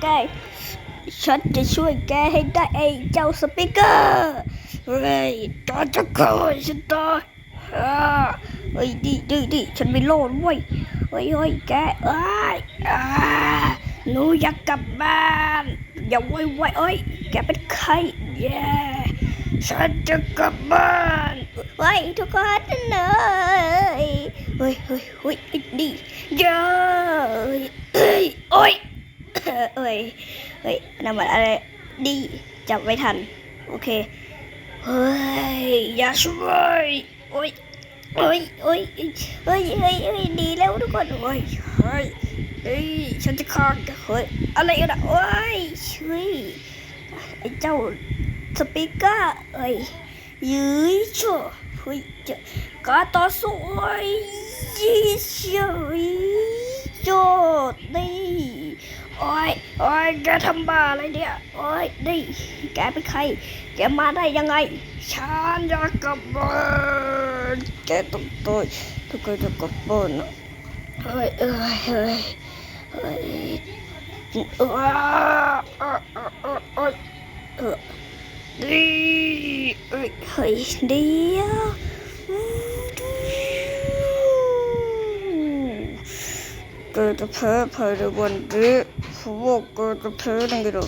แกฉันจะช่วยแกให้ได้ไอ้เจ้าสปิเกอร์เฮ้ยตอจะเกิดฉันตายอ่าเฮ้ยดิดิดิฉันไม่โลดเว้ยเฮ้ยเฮ้ยแกเอ้ยหนูอยากกลับบ้านอย่าไว้ไว้เอ้ยแกเป็นใครแย่ฉันจะกลับบ้านเฮ้ยทุกคนเลยเฮ้ยเฮ้ยเฮ้ยไอ้ดิเย้ยเอ้ยโอ้ย เอ้ยเฮ้ยนั่นมันอะไรดีจับไม่ทัน โอเค เฮ้ย อย่าช่วยโอ้ยโอ้ยโอ้ยเฮ้ยเฮ้ยเฮ้ยดีแล้วทุกคนโอ้ยเฮ้ยเฮ้ยฉันจะฆ่าแกเฮ้ยอะไรกันอะโอ้ยช่วยไอ้เจ้าสปีกเกอร์เอ้ยยื้อชั่วเฮ้ยจะกาต่อสู้เอ้ยยี่สิบโจดนี่ ยโอ้ยแกทำบ้าอะไรเนี่ยโอ้ยนี่แกเป็นใคร แกมาได้ยังไง ฉันอยากกลับบ้านแกต้องตายทุกคนจะกลับบ้านนะเฮ้ยเอ้ยเฮ้ยเฮ้ยเออเออเออเออเออเออดีเอ้ยเฮ้ยเดียว เกิดจะแพ้ภายในวันนี้เพราะว่าเกิดจะแพ้ยังไงล่ะ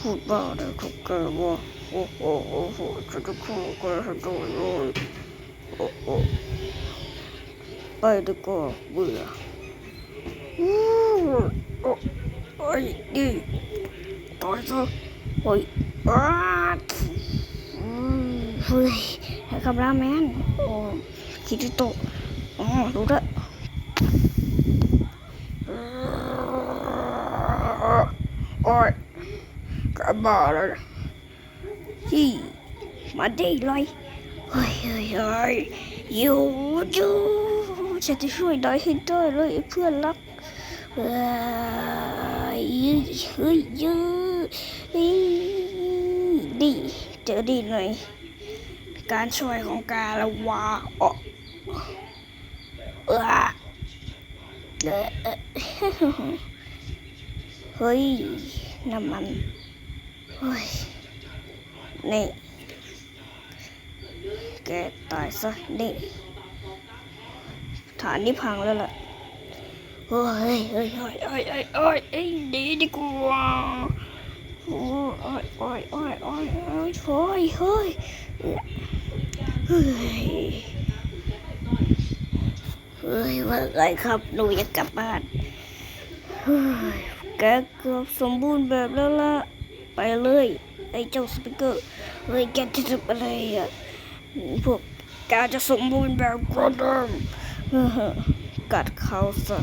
พูดบ้าเลยเขาแกว่าโอ้โหโอ้โหฉันจะ กระบ้าเลยยี่มาดีเลยเฮ้ยเฮ้ยเฮ้ยอยู่อยู่ฉันจะช่วยได้ให้ได้เลยเพื่อนรักเฮ้ยเฮ้ยยืเฮ้ยดีเจอดีหน่อยการช่วยของกาละวาออเออเฮ้ยน้ำมัน นี่ แกตายซะ นี่ ฐานนี้พังแล้วล่ะเฮ้ยเฮ้ยเฮ้ยเฮ้ยเฮ้ยเฮ้ยเอ้ยดีดีกว่าโอ้ยโอ้ยโอ้ยโอ้ยโอ้ยโอ้ยเฮ้ยเฮ้ยเฮ้ยว่าไงครับหนูอยากกลับบ้านเฮ้ยแกเกือบสมบูรณ์แบบแล้วล่ะ ไปเลยไอ้เจ้าสปิเกอร์เลยแกจะทำอะไรอะพวกกาจะสมบูรณ์แบบกว่าเดิมกัดเขาซะ